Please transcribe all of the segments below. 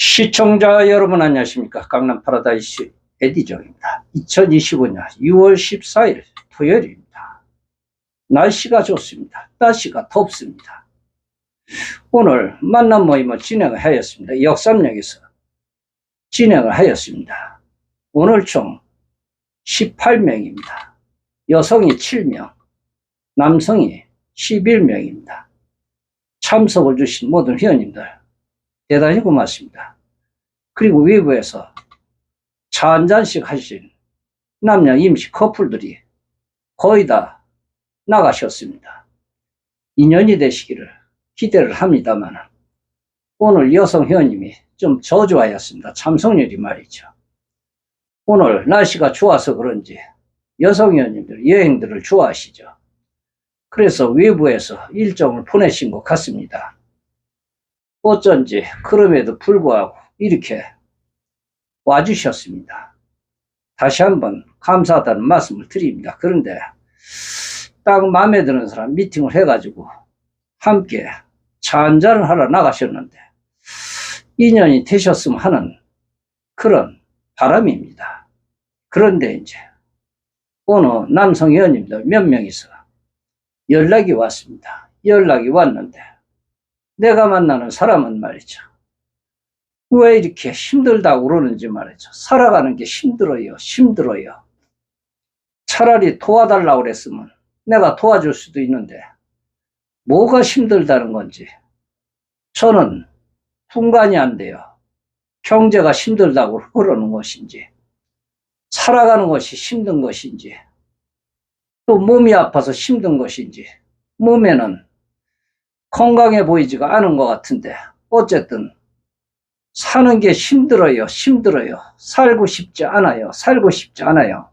시청자 여러분 안녕하십니까? 강남 파라다이스 에디정입니다. 2025년 6월 14일 토요일입니다. 날씨가 좋습니다. 날씨가 덥습니다. 오늘 만남 모임을 진행을 하였습니다. 역삼역에서 진행을 하였습니다. 오늘 총 18명입니다. 여성이 7명 남성이 11명입니다. 참석을 주신 모든 회원님들 대단히 고맙습니다. 그리고 외부에서 차 한 잔씩 하신 남녀 임시 커플들이 거의 다 나가셨습니다. 인연이 되시기를 기대를 합니다만 오늘 여성 회원님이 좀 저조하였습니다. 참석률이 말이죠. 오늘 날씨가 좋아서 그런지 여성 회원님들 여행들을 좋아하시죠. 그래서 외부에서 일정을 보내신 것 같습니다. 어쩐지 그럼에도 불구하고 이렇게 와주셨습니다. 다시 한번 감사하다는 말씀을 드립니다. 그런데 딱 마음에 드는 사람 미팅을 해가지고 함께 차 한잔을 하러 나가셨는데 인연이 되셨으면 하는 그런 바람입니다. 그런데 이제 어느 남성 의원님들 몇 명이서 연락이 왔습니다. 연락이 왔는데 내가 만나는 사람은 말이죠. 왜 이렇게 힘들다고 그러는지 말이죠. 살아가는 게 힘들어요. 힘들어요. 차라리 도와달라고 그랬으면 내가 도와줄 수도 있는데 뭐가 힘들다는 건지 저는 분간이 안 돼요. 경제가 힘들다고 그러는 것인지 살아가는 것이 힘든 것인지 또 몸이 아파서 힘든 것인지 몸에는 건강해 보이지가 않은 것 같은데 어쨌든 사는 게 힘들어요 힘들어요. 살고 싶지 않아요 살고 싶지 않아요.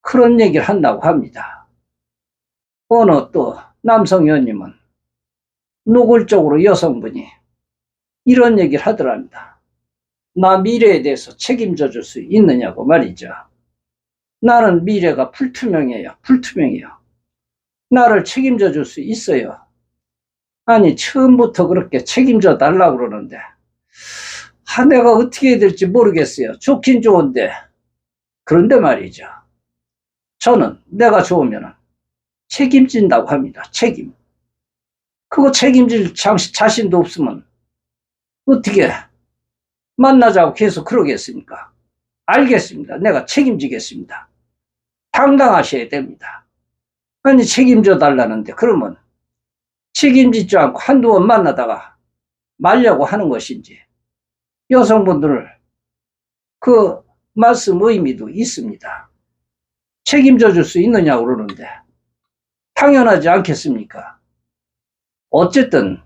그런 얘기를 한다고 합니다. 어느 또 남성 의원님은 노골적으로 여성분이 이런 얘기를 하더랍니다. 나 미래에 대해서 책임져 줄 수 있느냐고 말이죠. 나는 미래가 불투명해요 불투명해요. 나를 책임져 줄 수 있어요 아니 처음부터 그렇게 책임져 달라고 그러는데 아 내가 어떻게 해야 될지 모르겠어요. 좋긴 좋은데 그런데 말이죠. 저는 내가 좋으면 책임진다고 합니다. 책임. 그거 책임질 자신도 없으면 어떻게 만나자고 계속 그러겠습니까? 알겠습니다. 내가 책임지겠습니다. 당당하셔야 됩니다. 아니 책임져 달라는데 그러면 책임지지 않고 한두 번 만나다가 말려고 하는 것인지 여성분들 그 말씀 의미도 있습니다. 책임져 줄 수 있느냐고 그러는데 당연하지 않겠습니까? 어쨌든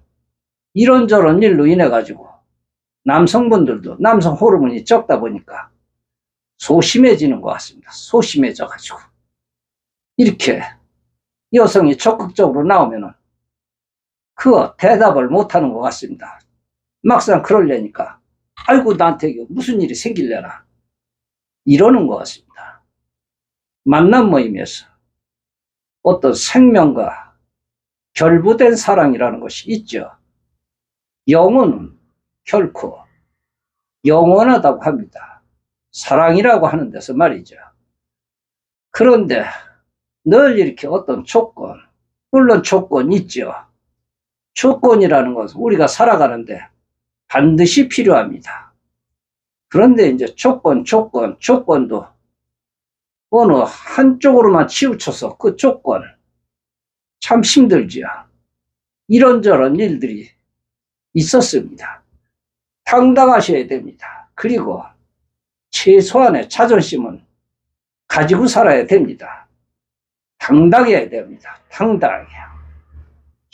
이런저런 일로 인해 가지고 남성분들도 남성 호르몬이 적다 보니까 소심해지는 것 같습니다. 소심해져 가지고 이렇게 여성이 적극적으로 나오면은 그 대답을 못하는 것 같습니다. 막상 그러려니까 아이고 나한테 무슨 일이 생길려나 이러는 것 같습니다. 만남 모임에서 어떤 생명과 결부된 사랑이라는 것이 있죠. 영혼은 결코 영원하다고 합니다. 사랑이라고 하는 데서 말이죠. 그런데 늘 이렇게 어떤 조건, 물론 조건 있죠. 조건이라는 것은 우리가 살아가는데 반드시 필요합니다. 그런데 이제 조건, 조건, 조건도 어느 한쪽으로만 치우쳐서 그 조건 참 힘들지요. 이런저런 일들이 있었습니다. 당당하셔야 됩니다. 그리고 최소한의 자존심은 가지고 살아야 됩니다. 당당해야 됩니다. 당당하게.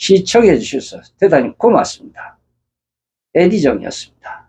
시청해 주셔서 대단히 고맙습니다. 에디정이었습니다.